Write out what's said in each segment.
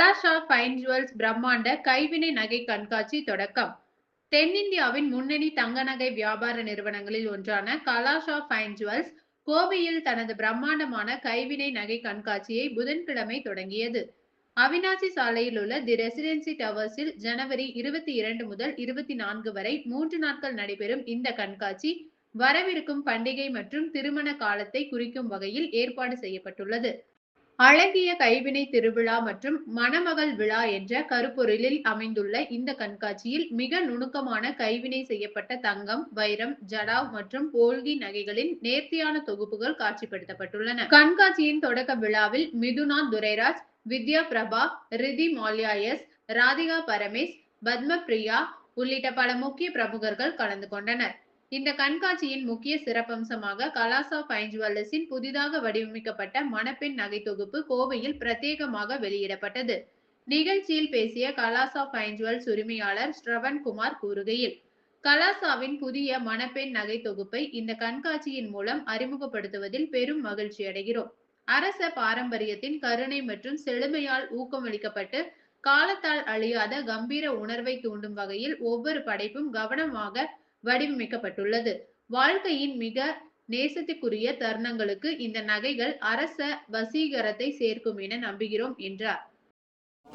கலாஷா fine jewels பிரம்மாண்ட கைவினை நகை கண்காட்சி தொடக்கம். தென்னிந்தியாவின் முன்னணி தங்க நகை வியாபார நிறுவனங்களில் ஒன்றான கலாஷா ஃபைன் ஜுவல்ஸ் கோவையில் தனது பிரம்மாண்டமான கைவினை நகை கண்காட்சியை புதன்கிழமை தொடங்கியது. அவினாசி சாலையில் உள்ள தி ரெசிடென்சி டவர்ஸில் ஜனவரி இருபத்தி இரண்டு முதல் இருபத்தி நான்கு வரை மூன்று நாட்கள் நடைபெறும் இந்த கண்காட்சி வரவிருக்கும் பண்டிகை மற்றும் திருமண காலத்தை குறிக்கும் வகையில் ஏற்பாடு செய்யப்பட்டுள்ளது. அழகிய கைவினை திருவிழா மற்றும் மணமகள் விழா என்ற கருப்பொருளில் அமைந்துள்ள இந்த கண்காட்சியில் மிக நுணுக்கமான கைவினை செய்யப்பட்ட தங்கம் வைரம் ஜடாவ் மற்றும் போல்கி நகைகளின் நேர்த்தியான தொகுப்புகள் காட்சிப்படுத்தப்பட்டுள்ளன. கண்காட்சியின் தொடக்க விழாவில் மிதுனா துரைராஜ் வித்யா பிரபா ரிதி மால்யாயஸ் ராதிகா பரமேஷ் பத்மபிரியா உள்ளிட்ட பல முக்கிய பிரமுகர்கள் கலந்து கொண்டனர். இந்த கண்காட்சியின் முக்கிய சிறப்பம்சமாக கலாசா பைன் ஜுவல்லர்ஸின் புதிதாக வடிவமைக்கப்பட்ட மணப்பெண் நகை தொகுப்பு கோவையில் பிரத்யேகமாக வெளியிடப்பட்டது. நிகழ்ச்சியில் பேசிய கலாசா பைன் ஜுவல்ஸ் உரிமையாளர் ஸ்ரவன் குமார் கூறுகையில் கலாசாவின் புதிய மணப்பெண் நகை தொகுப்பை இந்த கண்காட்சியின் மூலம் அறிமுகப்படுத்துவதில் பெரும் மகிழ்ச்சி அடைகிறோம். அரச பாரம்பரியத்தின் கருணை மற்றும் செழுமையால் ஊக்கமளிக்கப்பட்டு காலத்தால் அழியாத கம்பீர உணர்வை தூண்டும் வகையில் ஒவ்வொரு படைப்பும் கவனமாக வடிவமைக்கப்பட்டுள்ளது வாழ்க்கையின் மிக நேசத்துக்குரிய தருணங்களுக்கு இந்த நகைகள் அரச வசீகரத்தை சேர்க்கும் என நம்புகிறோம் என்றார்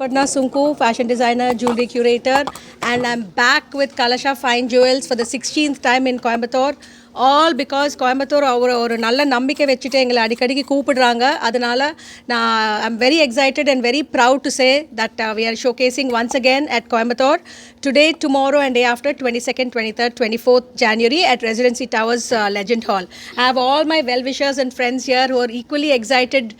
Padna Sunku, fashion designer, jewelry curator, and I'm back with Kalasha Fine Jewels for the 16th time in Coimbatore. All because Coimbatore ஒரு ஒரு நல்ல நம்பிக்கை வச்சுட்டு எங்களை அடிக்கடிக்கு கூப்பிடுறாங்க. அதனால நான் I'm very excited and very proud to say that we are showcasing once again at Coimbatore today tomorrow and day after twenty second twenty third twenty fourth January at residency towers legend hall I have all my well wishers and friends here ஒரு equally excited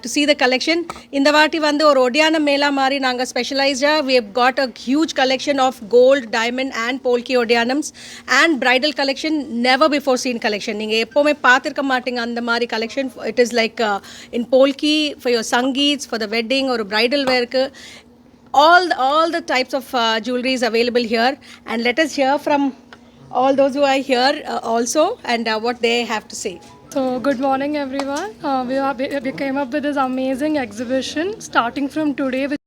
to see the collection இந்த வாட்டி வந்து ஒரு ஒடியான மேலா மாதிரி நாங்கள் ஸ்பெஷலைஸ்டாக we have got a huge collection of gold diamond and polki ஒடியானம்ஸ் and collection never never before seen collection நீங்கள் எப்போவுமே பார்த்துருக்க மாட்டீங்க அந்த மாதிரி collection it is like uh, in polki for your sangeets for the wedding ஒரு bridal wearக்கு all the, all the types of uh, jewelry is available here and let us hear from all those who are here uh, also and uh, what they have to say So, good morning, everyone. Uh, we, are, we we came up with this amazing exhibition starting from today, which